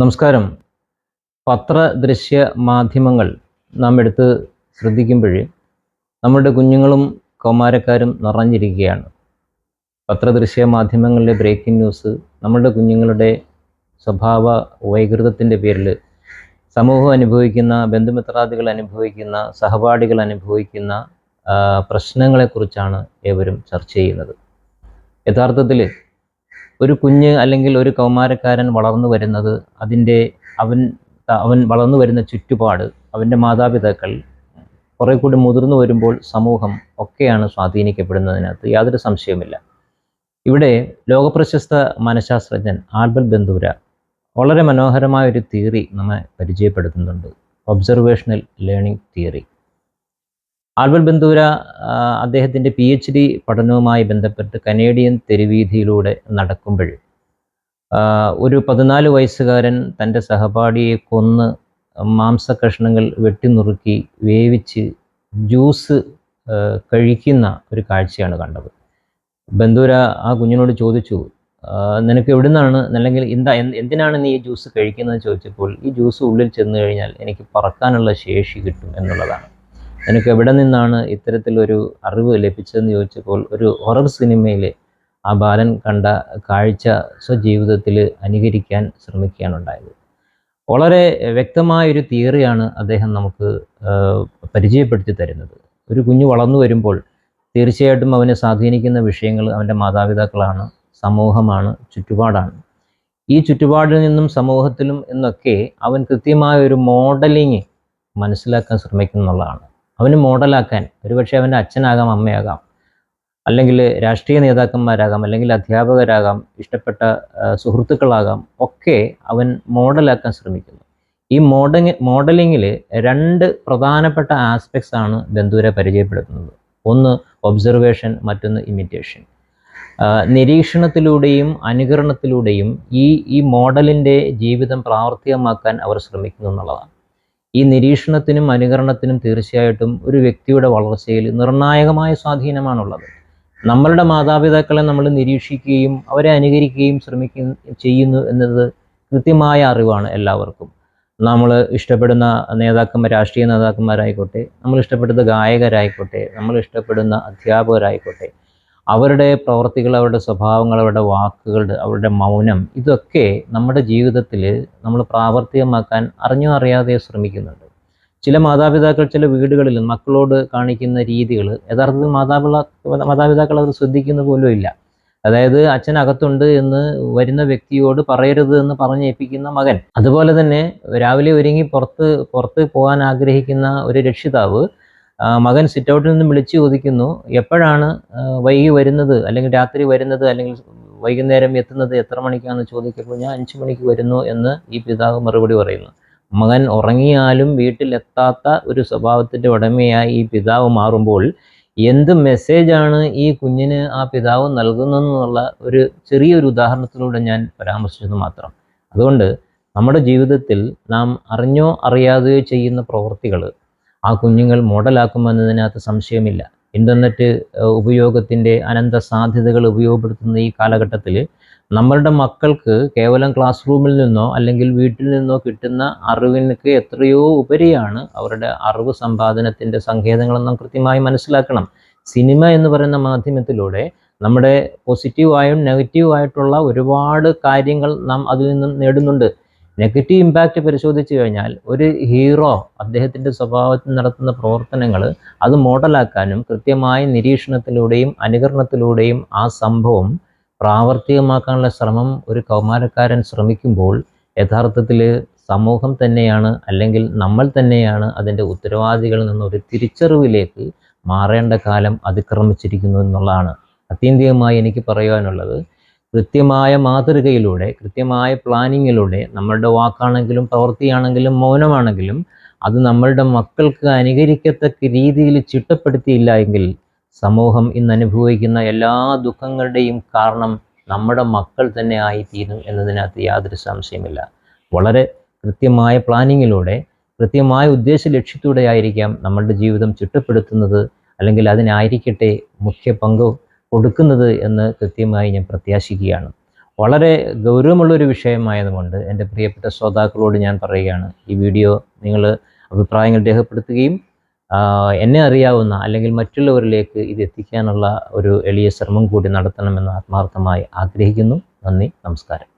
നമസ്കാരം. പത്ര ദൃശ്യ മാധ്യമങ്ങൾ നാം എടുത്ത് ശ്രദ്ധിക്കുമ്പോൾ നമ്മുടെ കുഞ്ഞുങ്ങളും കൗമാരക്കാരും നിറഞ്ഞിരിക്കുകയാണ്. പത്രദൃശ്യ മാധ്യമങ്ങളിലെ ബ്രേക്കിംഗ് ന്യൂസ് നമ്മുടെ കുഞ്ഞുങ്ങളുടെ സ്വഭാവ വൈകൃതത്തിന്റെ പേരിൽ സമൂഹം അനുഭവിക്കുന്ന ബന്ധുമിത്രാദികൾ അനുഭവിക്കുന്ന സഹപാഠികൾ അനുഭവിക്കുന്ന പ്രശ്നങ്ങളെക്കുറിച്ചാണ് ഏവരും ചർച്ച ചെയ്യുന്നത്. യഥാർത്ഥത്തിൽ ഒരു കുഞ്ഞ് അല്ലെങ്കിൽ ഒരു കൗമാരക്കാരൻ വളർന്നു വരുന്നത് അതിന്റെ അവൻ അവൻ വളർന്നു വരുന്ന ചുറ്റുപാട് അവന്റെ മാതാപിതാക്കൾ കുറെ കൂടി മുതിർന്നു വരുമ്പോൾ സമൂഹം ഒക്കെയാണ് സ്വാധീനിക്കപ്പെടുന്നതിനകത്ത് യാതൊരു സംശയവുമില്ല. ഇവിടെ ലോകപ്രശസ്ത മനഃശാസ്ത്രജ്ഞൻ ആൽബർട്ട് ബന്ധൂര വളരെ മനോഹരമായ ഒരു തിയറി നമ്മെ പരിചയപ്പെടുത്തുന്നുണ്ട്. Observational learning theory. Albert Bandura അദ്ദേഹത്തിന്റെ പി എച്ച് ഡി പഠനവുമായി ബന്ധപ്പെട്ട് കനേഡിയൻ തെരുവീതിയിലൂടെ നടക്കുമ്പോൾ ഒരു പതിനാല് വയസ്സുകാരൻ തന്റെ സഹപാഠിയെ കൊന്ന് മാംസകഷ്ണങ്ങൾ വെട്ടിനുറുക്കി വേവിച്ച് ജ്യൂസ് കഴിക്കുന്ന ഒരു കാഴ്ചയാണ് കണ്ടത്. ബന്ധൂര ആ കുഞ്ഞിനോട് ചോദിച്ചു നിനക്ക് എവിടെ നിന്നാണ് അല്ലെങ്കിൽ എന്താ എന്തിനാണ് നീ ഈ ജ്യൂസ് കഴിക്കുന്നത് ചോദിച്ചപ്പോൾ ഈ ജ്യൂസ് ഉള്ളിൽ ചെന്ന് കഴിഞ്ഞാൽ എനിക്ക് പറക്കാനുള്ള ശേഷി കിട്ടും എന്നുള്ളതാണ്. നിനക്ക് എവിടെ നിന്നാണ് ഇത്തരത്തിലൊരു അറിവ് ലഭിച്ചതെന്ന് ചോദിച്ചപ്പോൾ ഒരു ഹൊറർ സിനിമയിലെ ആ ബാലൻ കണ്ട കാഴ്ച സ്വജീവിതത്തിൽ അനുകരിക്കാൻ ശ്രമിക്കുകയാണ് ഉണ്ടായത്. വളരെ വ്യക്തമായൊരു തിയറിയാണ് അദ്ദേഹം നമുക്ക് പരിചയപ്പെടുത്തി തരുന്നത്. ഒരു കുഞ്ഞു വളർന്നു വരുമ്പോൾ തീർച്ചയായിട്ടും അവനെ സ്വാധീനിക്കുന്ന വിഷയങ്ങൾ അവന്റെ മാതാപിതാക്കളാണ് സമൂഹമാണ് ചുറ്റുപാടാണ്. ഈ ചുറ്റുപാടിൽ നിന്നും സമൂഹത്തിലും എന്നൊക്കെ അവൻ കൃത്യമായ ഒരു മോഡലിങ് മനസ്സിലാക്കാൻ ശ്രമിക്കുന്നു എന്നുള്ളതാണ് അവന് മോഡലാക്കാൻ ഒരുപക്ഷെ അവന്റെ അച്ഛനാകാം അമ്മയാകാം അല്ലെങ്കിൽ രാഷ്ട്രീയ നേതാക്കന്മാരാകാം അല്ലെങ്കിൽ അധ്യാപകരാകാം ഇഷ്ടപ്പെട്ട സുഹൃത്തുക്കളാകാം ഒക്കെ അവൻ മോഡലാക്കാൻ ശ്രമിക്കുന്നു. ഈ മോഡലിങ് മോഡലിങ്ങിൽ രണ്ട് പ്രധാനപ്പെട്ട ആസ്പെക്ട്സ് ആണ് ബന്ധുരെ പരിചയപ്പെടുത്തുന്നത്. ഒന്ന് ഒബ്സർവേഷൻ മറ്റൊന്ന് ഇമിറ്റേഷൻ നിരീക്ഷണത്തിലൂടെയും അനുകരണത്തിലൂടെയും ഈ ഈ മോഡലിന്റെ ജീവിതം പ്രാവർത്തികമാക്കാൻ അവർ ശ്രമിക്കുന്നു എന്നുള്ളതാണ്. ഈ നിരീക്ഷണത്തിനും അനുകരണത്തിനും തീർച്ചയായിട്ടും ഒരു വ്യക്തിയുടെ വളർച്ചയിൽ നിർണായകമായ സ്വാധീനമാണുള്ളത്. നമ്മളുടെ മാതാപിതാക്കളെ നമ്മൾ നിരീക്ഷിക്കുകയും അവരെ അനുകരിക്കുകയും ശ്രമിക്കുകയും ചെയ്യുന്നു എന്നത് കൃത്യമായ അറിവാണ് എല്ലാവർക്കും. നമ്മൾ ഇഷ്ടപ്പെടുന്ന നേതാക്കന്മാർ രാഷ്ട്രീയ നേതാക്കന്മാരായിക്കോട്ടെ നമ്മൾ ഇഷ്ടപ്പെടുന്ന ഗായകരായിക്കോട്ടെ നമ്മൾ ഇഷ്ടപ്പെടുന്ന അധ്യാപകരായിക്കോട്ടെ അവരുടെ പ്രവർത്തികൾ അവരുടെ സ്വഭാവങ്ങൾ അവരുടെ വാക്കുകൾ അവരുടെ മൗനം ഇതൊക്കെ നമ്മുടെ ജീവിതത്തിൽ നമ്മൾ പ്രാവർത്തികമാക്കാൻ അറിഞ്ഞോ അറിയാതെ ശ്രമിക്കുന്നുണ്ട്. ചില മാതാപിതാക്കൾ ചില വീടുകളിൽ മക്കളോട് കാണിക്കുന്ന രീതികൾ യഥാർത്ഥത്തിൽ മാതാപിതാ മാതാപിതാക്കൾ അത് ശ്രദ്ധിക്കുന്ന പോലും ഇല്ല. അതായത് അച്ഛൻ അകത്തുണ്ട് എന്ന് വരുന്ന വ്യക്തിയോട് പറയരുത് എന്ന് പറഞ്ഞേൽപ്പിക്കുന്ന മകൻ. അതുപോലെ തന്നെ രാവിലെ ഒരുങ്ങി പുറത്ത് പുറത്ത് പോകാൻ ആഗ്രഹിക്കുന്ന ഒരു രക്ഷിതാവ് മകൻ സിറ്റൗട്ടിൽ നിന്ന് വിളിച്ചു ചോദിക്കുന്നു എപ്പോഴാണ് വൈകി വരുന്നത്? അല്ലെങ്കിൽ രാത്രി വരുന്നത്? അല്ലെങ്കിൽ വൈകുന്നേരം എത്തുന്നത്? എത്ര മണിക്കാണെന്ന് ചോദിക്കുമ്പോൾ ഞാൻ അഞ്ചു മണിക്ക് വരുന്നു എന്ന് ഈ പിതാവ് മറുപടി പറയുന്നു. മകൻ ഉറങ്ങിയാലും വീട്ടിലെത്താത്ത ഒരു സ്വഭാവത്തിന്റെ ഉടമയായി ഈ പിതാവ് മാറുമ്പോൾ എന്ത് മെസ്സേജാണ് ഈ കുഞ്ഞിന് ആ പിതാവ് നൽകുന്നതെന്നുള്ള ഒരു ചെറിയൊരു ഉദാഹരണത്തിലൂടെ ഞാൻ പരാമർശിച്ചത് മാത്രം. അതുകൊണ്ട് നമ്മുടെ ജീവിതത്തിൽ നാം അറിഞ്ഞോ അറിയാതെയോ ചെയ്യുന്ന പ്രവൃത്തികൾ ആ കുഞ്ഞുങ്ങൾ മോഡലാക്കുമെന്നതിനകത്ത് സംശയമില്ല. ഇന്റർനെറ്റ് ഉപയോഗത്തിന്റെ അനന്ത സാധ്യതകൾ ഉപയോഗപ്പെടുത്തുന്ന ഈ കാലഘട്ടത്തിൽ നമ്മളുടെ മക്കൾക്ക് കേവലം ക്ലാസ് റൂമിൽ നിന്നോ അല്ലെങ്കിൽ വീട്ടിൽ നിന്നോ കിട്ടുന്ന അറിവിനൊക്കെ എത്രയോ ഉപരിയാണ് അവരുടെ അറിവ് സമ്പാദനത്തിന്റെ സങ്കേതങ്ങളെന്ന് നാം കൃത്യമായി മനസ്സിലാക്കണം. സിനിമ എന്ന് പറയുന്ന മാധ്യമത്തിലൂടെ നമ്മുടെ പോസിറ്റീവായും നെഗറ്റീവായിട്ടുള്ള ഒരുപാട് കാര്യങ്ങൾ നാം അതിൽ നിന്നും നേടുന്നുണ്ട്. നെഗറ്റീവ് ഇമ്പാക്റ്റ് പരിശോധിച്ചു കഴിഞ്ഞാൽ ഒരു ഹീറോ അദ്ദേഹത്തിന്റെ സ്വഭാവത്തിൽ നടത്തുന്ന പ്രവർത്തനങ്ങൾ അത് മോഡലാക്കാനും കൃത്യമായ നിരീക്ഷണത്തിലൂടെയും അനുകരണത്തിലൂടെയും ആ സംഭവം പ്രാവർത്തികമാക്കാനുള്ള ശ്രമം ഒരു കൗമാരക്കാരൻ ശ്രമിക്കുമ്പോൾ യഥാർത്ഥത്തിൽ സമൂഹം തന്നെയാണ് അല്ലെങ്കിൽ നമ്മൾ തന്നെയാണ് അതിന്റെ ഉത്തരവാദികളിൽ നിന്നൊരു തിരിച്ചറിവിലേക്ക് മാറേണ്ട കാലം അതിക്രമിച്ചിരിക്കുന്നു എന്നുള്ളതാണ്. അത്യന്തികമായി എനിക്ക് പറയുവാനുള്ളത് കൃത്യമായ മാതൃകയിലൂടെ കൃത്യമായ പ്ലാനിങ്ങിലൂടെ നമ്മളുടെ വാക്കാണെങ്കിലും പ്രവൃത്തിയാണെങ്കിലും മൗനമാണെങ്കിലും അത് നമ്മളുടെ മക്കൾക്ക് അനുകരിക്കത്തക്ക രീതിയിൽ ചിട്ടപ്പെടുത്തിയില്ല എങ്കിൽ സമൂഹം ഇന്ന് അനുഭവിക്കുന്ന എല്ലാ ദുഃഖങ്ങളുടെയും കാരണം നമ്മുടെ മക്കൾ തന്നെ ആയിത്തീരും എന്നതിനകത്ത് യാതൊരു സംശയമില്ല വളരെ കൃത്യമായ പ്ലാനിങ്ങിലൂടെ കൃത്യമായ ഉദ്ദേശ ലക്ഷ്യത്തോടെ ആയിരിക്കാം നമ്മളുടെ ജീവിതം ചിട്ടപ്പെടുത്തുന്നത് അല്ലെങ്കിൽ അതിനായിരിക്കട്ടെ മുഖ്യ പങ്ക് കൊടുക്കുന്നത് എന്ന് കൃത്യമായി ഞാൻ പ്രത്യാശിക്കുകയാണ്. വളരെ ഗൗരവമുള്ളൊരു വിഷയമായതുകൊണ്ട് എന്റെ പ്രിയപ്പെട്ട ശ്രോതാക്കളോട് ഞാൻ പറയുകയാണ് ഈ വീഡിയോ നിങ്ങൾ അഭിപ്രായങ്ങൾ രേഖപ്പെടുത്തുകയും എന്നെ അറിയാവുന്ന അല്ലെങ്കിൽ മറ്റുള്ളവരിലേക്ക് ഇത് എത്തിക്കാനുള്ള ഒരു എളിയ ശ്രമം കൂടി നടത്തണമെന്ന് ആത്മാർത്ഥമായി ആഗ്രഹിക്കുന്നു. നന്ദി നമസ്കാരം.